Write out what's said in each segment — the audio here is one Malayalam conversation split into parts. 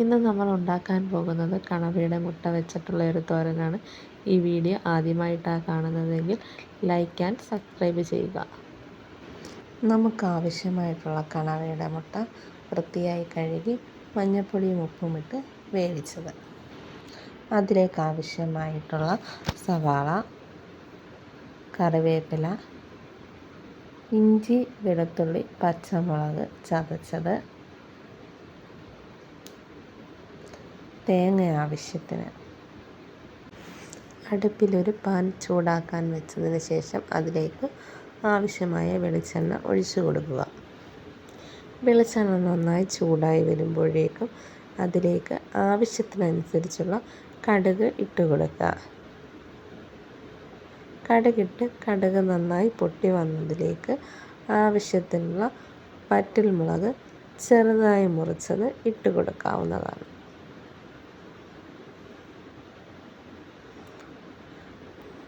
ഇന്ന് നമ്മൾ ഉണ്ടാക്കാൻ പോകുന്നത് കണവയുടെ മുട്ട വെച്ചിട്ടുള്ള ഒരു തോരനാണ്. ഈ വീഡിയോ ആദ്യമായിട്ടാണ് കാണുന്നതെങ്കിൽ ലൈക്ക് ആൻഡ് സബ്സ്ക്രൈബ് ചെയ്യുക. നമുക്ക് ആവശ്യമായിട്ടുള്ള കണവയുടെ മുട്ട വൃത്തിയായി കഴുകി മഞ്ഞപ്പൊടിയും ഉപ്പും ഇട്ട് വേവിച്ചത്. അതിലേക്ക് ആവശ്യമായിട്ടുള്ള സവാള കറിവേപ്പില ഇഞ്ചി വെളുത്തുള്ളി പച്ചമുളക് ചതച്ചത് തേങ്ങ ആവശ്യത്തിന്. അടുപ്പിലൊരു പാൻ ചൂടാക്കാൻ വെച്ചതിന് ശേഷം അതിലേക്ക് ആവശ്യമായ വെളിച്ചെണ്ണ ഒഴിച്ചു കൊടുക്കുക. വെളിച്ചെണ്ണ നന്നായി ചൂടായി വരുമ്പോഴേക്കും അതിലേക്ക് ആവശ്യത്തിനനുസരിച്ചുള്ള കടുക് ഇട്ട് കൊടുക്കുക. കടുകിട്ട് കടുക് നന്നായി പൊട്ടി വന്നതിലേക്ക് ആവശ്യത്തിനുള്ള വറ്റൽമുളക് ചെറുതായി മുറിച്ചത് ഇട്ട് കൊടുക്കാവുന്നതാണ്.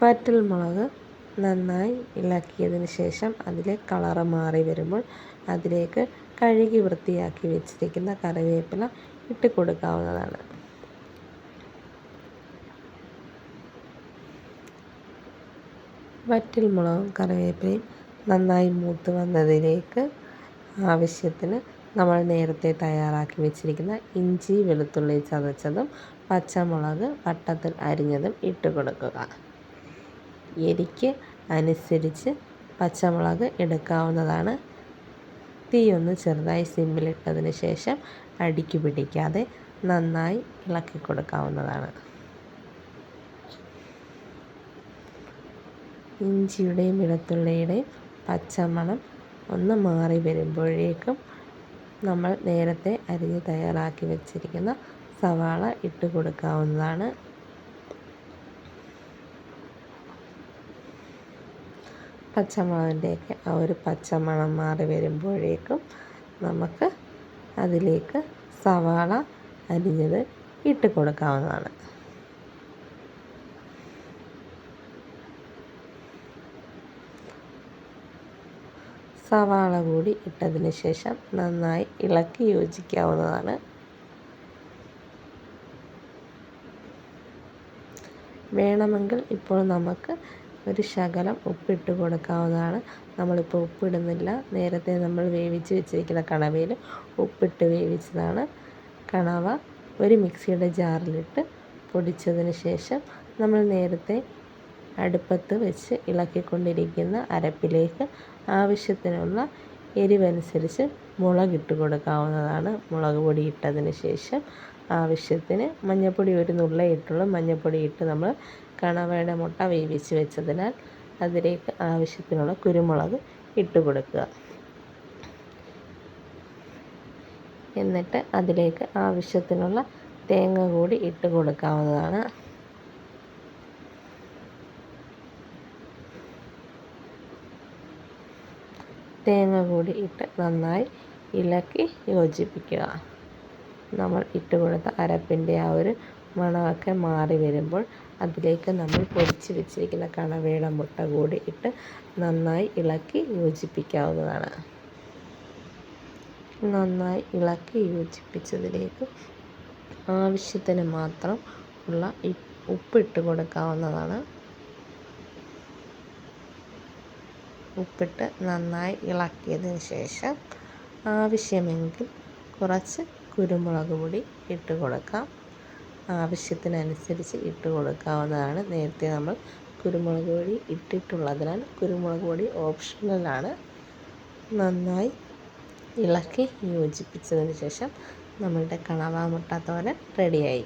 വറ്റൽ മുളക് നന്നായി ഇളക്കിയതിന് ശേഷം അതിലെ കളറ് മാറി വരുമ്പോൾ അതിലേക്ക് കഴുകി വൃത്തിയാക്കി വെച്ചിരിക്കുന്ന കറിവേപ്പില ഇട്ട് കൊടുക്കാവുന്നതാണ്. വറ്റൽ മുളകും കറിവേപ്പിലയും നന്നായി മൂത്ത് വന്നതിലേക്ക് ആവശ്യത്തിന് നമ്മൾ നേരത്തെ തയ്യാറാക്കി വെച്ചിരിക്കുന്ന ഇഞ്ചി വെളുത്തുള്ളി ചതച്ചതും പച്ചമുളക് വട്ടത്തിൽ അരിഞ്ഞതും ഇട്ട് കൊടുക്കുക. എരിക്ക് അനുസരിച്ച് പച്ചമുളക് എടുക്കാവുന്നതാണ്. തീ ഒന്ന് ചെറുതായി സിമ്മിലിട്ടതിന് ശേഷം അടിക്ക് പിടിക്കാതെ നന്നായി ഇളക്കി കൊടുക്കാവുന്നതാണ്. ഇഞ്ചിയുടെയും വെളുത്തുള്ളിയുടെയും പച്ചമണം ഒന്ന് മാറി വരുമ്പോഴേക്കും നമ്മൾ നേരത്തെ അരിഞ്ഞ് തയ്യാറാക്കി വെച്ചിരിക്കുന്ന സവാള ഇട്ട് കൊടുക്കാവുന്നതാണ്. പച്ചമുളകിന്റെയൊക്കെ ആ ഒരു പച്ചമണം മാറി വരുമ്പോഴേക്കും നമുക്ക് അതിലേക്ക് സവാള അരിഞ്ഞത് ഇട്ട് കൊടുക്കാവുന്നതാണ്. സവാള കൂടി ഇട്ടതിന് ശേഷം നന്നായി ഇളക്കി യോജിക്കാവുന്നതാണ്. വേണമെങ്കിൽ ഇപ്പോൾ നമുക്ക് ഒരു ശകലം ഉപ്പിട്ട് കൊടുക്കാവുന്നതാണ്. നമ്മളിപ്പോൾ ഉപ്പിടുന്നില്ല. നേരത്തെ നമ്മൾ വേവിച്ച് വെച്ചിരിക്കുന്ന കണവയിൽ ഉപ്പിട്ട് വേവിച്ചതാണ് കണവ. ഒരു മിക്സിയുടെ ജാറിലിട്ട് പൊടിച്ചതിന് ശേഷം നമ്മൾ നേരത്തെ അടുപ്പത്ത് വെച്ച് ഇളക്കിക്കൊണ്ടിരിക്കുന്ന അരപ്പിലേക്ക് ആവശ്യത്തിനുള്ള എരിവനുസരിച്ച് മുളകിട്ട് കൊടുക്കാവുന്നതാണ്. മുളക് പൊടി ഇട്ടതിന് ശേഷം ആവശ്യത്തിന് മഞ്ഞൾപ്പൊടി ഒരു നുള്ള ഇട്ടുള്ളൂ മഞ്ഞൾപ്പൊടി ഇട്ട് നമ്മൾ കണവയുടെ മുട്ട വേവിച്ച് വെച്ചതിനാൽ അതിലേക്ക് ആവശ്യത്തിനുള്ള കുരുമുളക് ഇട്ട് കൊടുക്കുക. എന്നിട്ട് അതിലേക്ക് ആവശ്യത്തിനുള്ള തേങ്ങ കൂടി ഇട്ട് കൊടുക്കാവുന്നതാണ്. തേങ്ങ കൂടി ഇട്ട് നന്നായി ഇളക്കി യോജിപ്പിക്കുക. നമ്മൾ ഇട്ട് കൊടുത്ത അരപ്പിന്റെ ആ ഒരു മണമൊക്കെ മാറി വരുമ്പോൾ അതിലേക്ക് നമ്മൾ പൊടിച്ച് വെച്ചിരിക്കുന്ന കണവയുടെ മുട്ട കൂടി ഇട്ട് നന്നായി ഇളക്കി യോജിപ്പിക്കാവുന്നതാണ്. നന്നായി ഇളക്കി യോജിപ്പിച്ചതിലേക്ക് ആവശ്യത്തിന് മാത്രം ഉള്ള ഉപ്പിട്ട് കൊടുക്കാവുന്നതാണ്. ഉപ്പിട്ട് നന്നായി ഇളക്കിയതിന് ശേഷം ആവശ്യമെങ്കിൽ കുറച്ച് കുരുമുളക് പൊടി ഇട്ട് കൊടുക്കാം. ആവശ്യത്തിനനുസരിച്ച് ഇട്ട് കൊടുക്കാവുന്നതാണ്. നേരത്തെ നമ്മൾ കുരുമുളക് പൊടി ഇട്ടിട്ടുള്ളതിനാൽ കുരുമുളക് പൊടി ഓപ്ഷണലാണ്. നന്നായി ഇളക്കി യോജിപ്പിച്ചതിന് ശേഷം നമ്മളുടെ കണവാ മുട്ട തോരൻ റെഡിയായി.